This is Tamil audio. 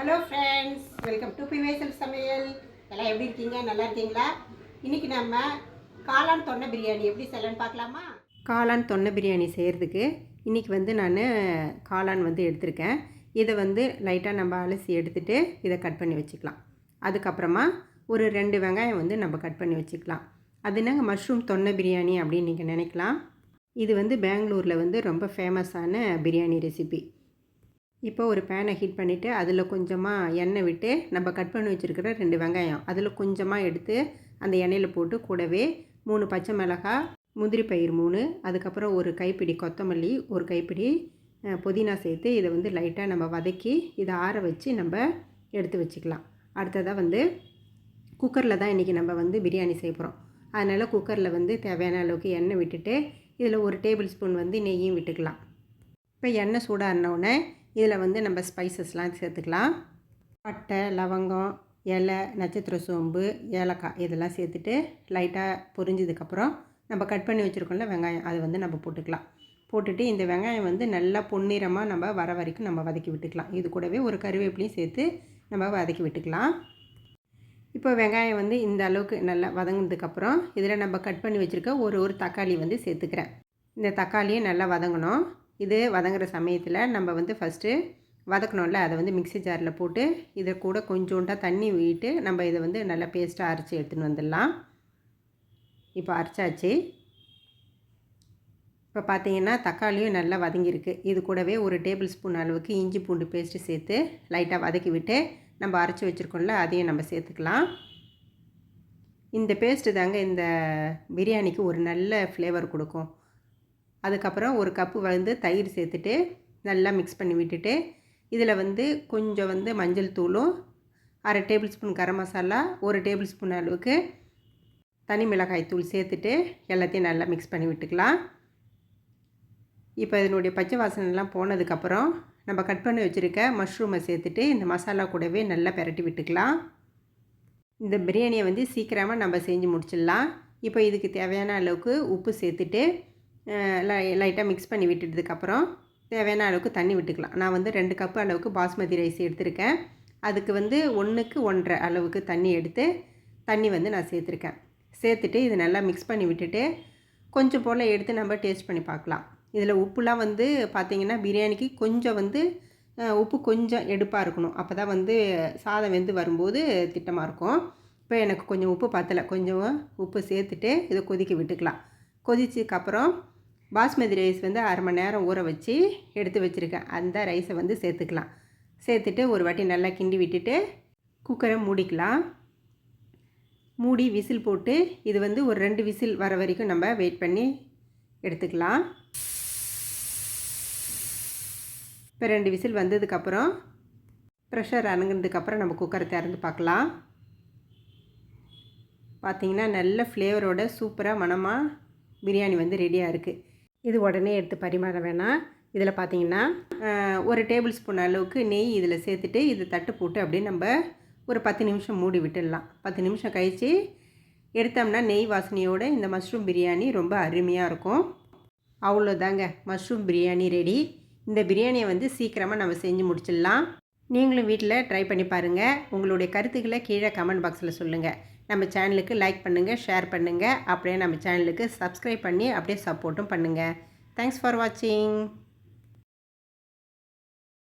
ஹலோ ஃப்ரெண்ட்ஸ் வெல்கம் டு பிவேசல் சமையல் எல்லாம் எப்படி இருக்கீங்க? நல்லா இருக்கீங்களா? இன்றைக்கி நம்ம காளான் தொன்னை பிரியாணி எப்படி செய்யலான்னு பார்க்கலாமா? காளான் தொன்னை பிரியாணி செய்கிறதுக்கு இன்றைக்கி வந்து நான் காளான் வந்து எடுத்திருக்கேன். இதை வந்து லைட்டாக நம்ம அலசி எடுத்துகிட்டு இதை கட் பண்ணி வச்சுக்கலாம். அதுக்கப்புறமா ஒரு ரெண்டு வெங்காயம் வந்து நம்ம கட் பண்ணி வச்சுக்கலாம். அது என்னங்க மஷ்ரூம் தொன்னை பிரியாணி அப்படின்னு நீங்கள் நினைக்கலாம். இது வந்து பெங்களூரில் வந்து ரொம்ப ஃபேமஸான பிரியாணி ரெசிபி இப்போ ஒரு பேனை ஹீட் பண்ணிவிட்டு அதில் கொஞ்சமாக எண்ணெய் விட்டு நம்ம கட் பண்ணி வச்சுருக்கிற ரெண்டு வெங்காயம். அதில் கொஞ்சமாக எடுத்து அந்த எண்ணெயில் போட்டு கூடவே மூணு பச்சை மிளகாய் முந்திரி பயிர் மூணு அதுக்கப்புறம் ஒரு கைப்பிடி கொத்தமல்லி ஒரு கைப்பிடி புதினா சேர்த்து இதை வந்து லைட்டாக நம்ம வதக்கி இதை ஆற வச்சு நம்ம எடுத்து வச்சுக்கலாம். அடுத்ததாக வந்து குக்கரில் தான் இன்றைக்கி நம்ம வந்து பிரியாணி செய்ய போகிறோம் அதனால் குக்கரில் வந்து தேவையான அளவுக்கு எண்ணெய் விட்டுட்டு இதில் ஒரு டேபிள் ஸ்பூன் வந்து நெய்யும் விட்டுக்கலாம். இப்போ எண்ணெய் சூடாகினவுடனே இதில் வந்து நம்ம ஸ்பைசஸ்லாம் சேர்த்துக்கலாம். பட்டை லவங்கம் இலை நட்சத்திர சோம்பு ஏலக்காய் இதெல்லாம் சேர்த்துட்டு லைட்டாக பொரிஞ்சதுக்கப்புறம் நம்ம கட் பண்ணி வச்சுருக்கோம்ல வெங்காயம் அதை வந்து நம்ம போட்டுக்கலாம். போட்டுட்டு இந்த வெங்காயம் வந்து நல்லா பொன்னிறமாக நம்ம வர வரைக்கும் நம்ம வதக்கி விட்டுக்கலாம். இது கூடவே ஒரு கருவேப்பிலையும் சேர்த்து நம்ம வதக்கி விட்டுக்கலாம். இப்போ வெங்காயம் வந்து இந்த அளவுக்கு நல்லா வதங்கினதுக்கப்புறம் இதில் நம்ம கட் பண்ணி வச்சுருக்க ஒரு ஒரு தக்காளி வந்து சேர்த்துக்கிறேன். இந்த தக்காளியை நல்லா வதங்கணும். இது வதங்குற சமயத்தில் நம்ம வந்து ஃபஸ்ட்டு வதக்கணும்ல அதை வந்து மிக்ஸி ஜாரில் போட்டு இதை கூட கொஞ்சோண்டாக தண்ணி விட்டு நம்ம இதை வந்து நல்லா பேஸ்ட்டாக அரைச்சி எடுத்துன்னு வந்துடலாம். இப்போ அரைச்சாச்சு. இப்போ பார்த்தீங்கன்னா தக்காளியும் நல்லா வதங்கியிருக்கு. இது கூடவே ஒரு டேபிள் ஸ்பூன் அளவுக்கு இஞ்சி பூண்டு பேஸ்ட்டு சேர்த்து லைட்டாக வதக்கி விட்டு நம்ம அரைச்சி வச்சுருக்கோம்ல அதையும் நம்ம சேர்த்துக்கலாம். இந்த பேஸ்ட்டு தாங்க இந்த பிரியாணிக்கு ஒரு நல்ல ஃப்ளேவர் கொடுக்கும். அதுக்கப்புறம் ஒரு கப்பு வந்து தயிர் சேர்த்துட்டு நல்லா மிக்ஸ் பண்ணி விட்டுட்டு இதில் வந்து கொஞ்சம் வந்து மஞ்சள் தூளும் அரை டேபிள் ஸ்பூன் கரம் மசாலா ஒரு டேபிள் ஸ்பூன் அளவுக்கு தனி மிளகாய் தூள் சேர்த்துட்டு எல்லாத்தையும் நல்லா மிக்ஸ் பண்ணி விட்டுக்கலாம். இப்போ இதனுடைய பச்சை வாசனைலாம் போனதுக்கப்புறம் நம்ம கட் பண்ணி வச்சுருக்க மஷ்ரூமை சேர்த்துட்டு இந்த மசாலா கூடவே நல்லா பெரட்டி விட்டுக்கலாம். இந்த பிரியாணியை வந்து சீக்கிரமாக நம்ம செஞ்சு முடிச்சிடலாம். இப்போ இதுக்கு தேவையான அளவுக்கு உப்பு சேர்த்துட்டு லைட்டாக மிக்ஸ் பண்ணி விட்டுட்டதுக்கப்புறம் தேவையான அளவுக்கு தண்ணி விட்டுக்கலாம். நான் வந்து ரெண்டு கப்பு அளவுக்கு பாஸ்மதி ரைஸ் எடுத்திருக்கேன். அதுக்கு வந்து ஒன்றுக்கு ஒன்றரை அளவுக்கு தண்ணி எடுத்து தண்ணி வந்து நான் சேர்த்துருக்கேன். சேர்த்துட்டு இது நல்லா மிக்ஸ் பண்ணி விட்டுட்டு கொஞ்சம் போல் எடுத்து நம்ம டேஸ்ட் பண்ணி பார்க்கலாம். இதில் உப்புலாம் வந்து பார்த்திங்கன்னா பிரியாணிக்கு கொஞ்சம் வந்து உப்பு கொஞ்சம் எடுப்பாக இருக்கணும். அப்போ தான் வந்து சாதம் வெந்து வரும்போது திட்டமாக இருக்கும். இப்போ எனக்கு கொஞ்சம் உப்பு பத்தலை. கொஞ்சம் உப்பு சேர்த்துட்டு இதை கொதிக்க விட்டுக்கலாம். கொதிச்சதுக்கப்புறம் பாஸ்மதி ரைஸ் வந்து அரை மணி நேரம் ஊற வச்சு எடுத்து வச்சுருக்கேன். அந்த ரைஸை வந்து சேர்த்துக்கலாம். சேர்த்துட்டு ஒரு வாட்டி நல்லா கிண்டி விட்டுட்டு குக்கரை மூடிக்கலாம். மூடி விசில் போட்டு இது வந்து ஒரு ரெண்டு விசில் வர வரைக்கும் நம்ம வெயிட் பண்ணி எடுத்துக்கலாம். இப்போ ரெண்டு விசில் வந்ததுக்கப்புறம் ப்ரெஷர் அணுங்கினதுக்கப்புறம் நம்ம குக்கரை திறந்து பார்க்கலாம். பார்த்தீங்கன்னா நல்ல ஃப்ளேவரோட சூப்பராக மணமாக பிரியாணி வந்து ரெடியாக இருக்குது இது உடனே எடுத்து பரிமாற வேணாம். இதில் பார்த்தீங்கன்னா ஒரு டேபிள் ஸ்பூன் அளவுக்கு நெய் இதில் சேர்த்துட்டு இது தட்டு போட்டு அப்படியே நம்ம ஒரு பத்து நிமிஷம் மூடி விட்டுடலாம். பத்து நிமிஷம் கழித்து எடுத்தோம்னா நெய் வாசனையோடு இந்த மஷ்ரூம் பிரியாணி ரொம்ப அருமையாக இருக்கும். அவ்வளோதாங்க மஷ்ரூம் பிரியாணி ரெடி. இந்த பிரியாணியை வந்து சீக்கிரமாக நம்ம செஞ்சு முடிச்சிடலாம். நீங்களும் வீட்டில் ட்ரை பண்ணி பாருங்கள் உங்களுடைய கருத்துக்களை கீழே கமெண்ட் பாக்ஸில் சொல்லுங்கள் நம்ம சேனலுக்கு லைக் பண்ணுங்கள் ஷேர் பண்ணுங்கள் அப்படியே நம்ம சேனலுக்கு சப்ஸ்கிரைப் பண்ணி அப்படியே சப்போர்ட்டும் பண்ணுங்கள் தேங்க்ஸ் ஃபார் வாட்சிங்